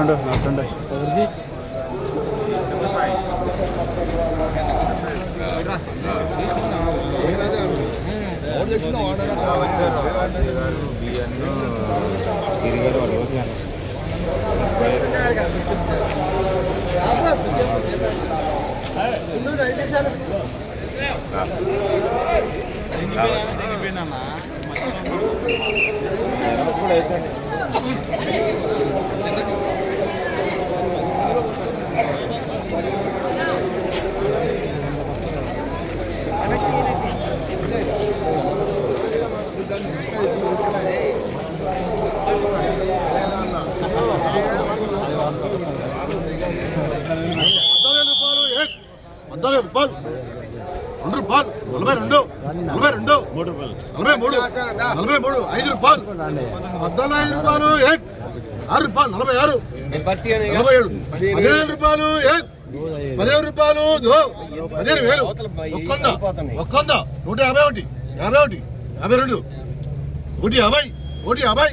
నడుతుండు నడుతుండు ఎవరిది? వచ్చారు రాజు పద్నాలుగు రూపాయలు. రెండు రూపాయలు. నలభై రెండు. నలభై రెండు. నలభై మూడు. నలభై మూడు. ఐదు రూపాయలు. పద్నాలుగు ఐదు రూపాయలు ఆరు రూపాయలు. నలభై ఆరు. నలభై ఏడు. పదిహేను రూపాయలు. పదిహేను రూపాయలు. పదిహేను వేలు. ఒక్క వంద ఒక్క వంద నూట యాభై ఒకటి. యాభై ఒకటి. యాభై రెండు. ఒకటి యాభై. ఒకటి యాభై.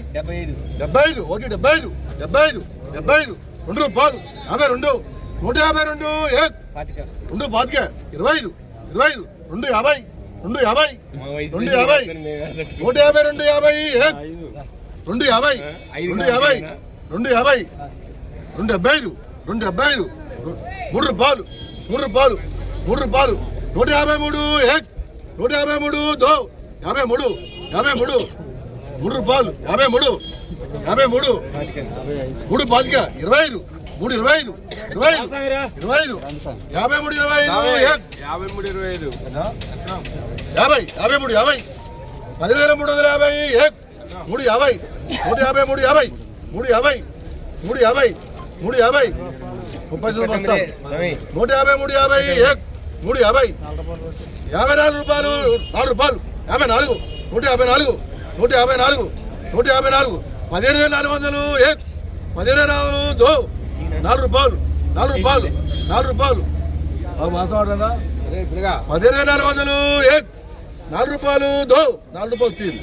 డెబ్బై ఐదు. ఒకటి డెబ్బై ఐదు. డెబ్బై ఐదు. డెబ్బై ఐదు. రెండు రూపాయలు. యాభై రెండు. నూట యాభై రెండు. ఏక్. రెండు పాతిక. ఇరవై ఐదు. ఇరవై ఐదు. రెండు యాభై. రెండు యాభై. రెండు యాభై. నూట యాభై రెండు యాభై. రెండు యాభై. రెండు యాభై. రెండు యాభై. రెండు డెబ్బై ఐదు. రెండు డెబ్బై ఐదు. మూడు రూపాయలు. మూడు రూపాయలు. మూడు రూపాయలు. నూట యాభై మూడు. ఏక్ నూట యాభై మూడు. దో. యాభై మూడు. యాభై మూడు. మూడు రూపాయలు. యాభై మూడు. యాభై మూడు. మూడు పాతిక. ఇరవై ఐదు. మూడు ఇరవై ఐదు. ఇరవై ఐదు. ఇరవై ఐదు. యాభై మూడు ఇరవై ఐదు. యాభై మూడు ఇరవై ఐదు. యాభై యాభై మూడు యాభై. పదివేల మూడు వందల యాభై మూడు యాభై. నూట యాభై మూడు యాభై. మూడు యాభై. మూడు యాభై. మూడు యాభై. ముప్పై తొమ్మిది నూట యాభై మూడు యాభై మూడు యాభై. యాభై నాలుగు రూపాయలు నాలుగు రూపాయలు. యాభై నాలుగు. నూట యాభై నాలుగు. నూట యాభై నాలుగు. నూట యాభై నాలుగు. పదిహేడు వేల నాలుగు వందలు ఏక్ పదిహేడు నాలుగు దో? నాలుగు రూపాయలు నాలుగు రూపాయలు నాలుగు రూపాయలు. బాబు వాసం ఆడదా పదిహేను నాలుగు వందలు నాలుగు రూపాయలు దో. నాలుగు రూపాయలు తీరు.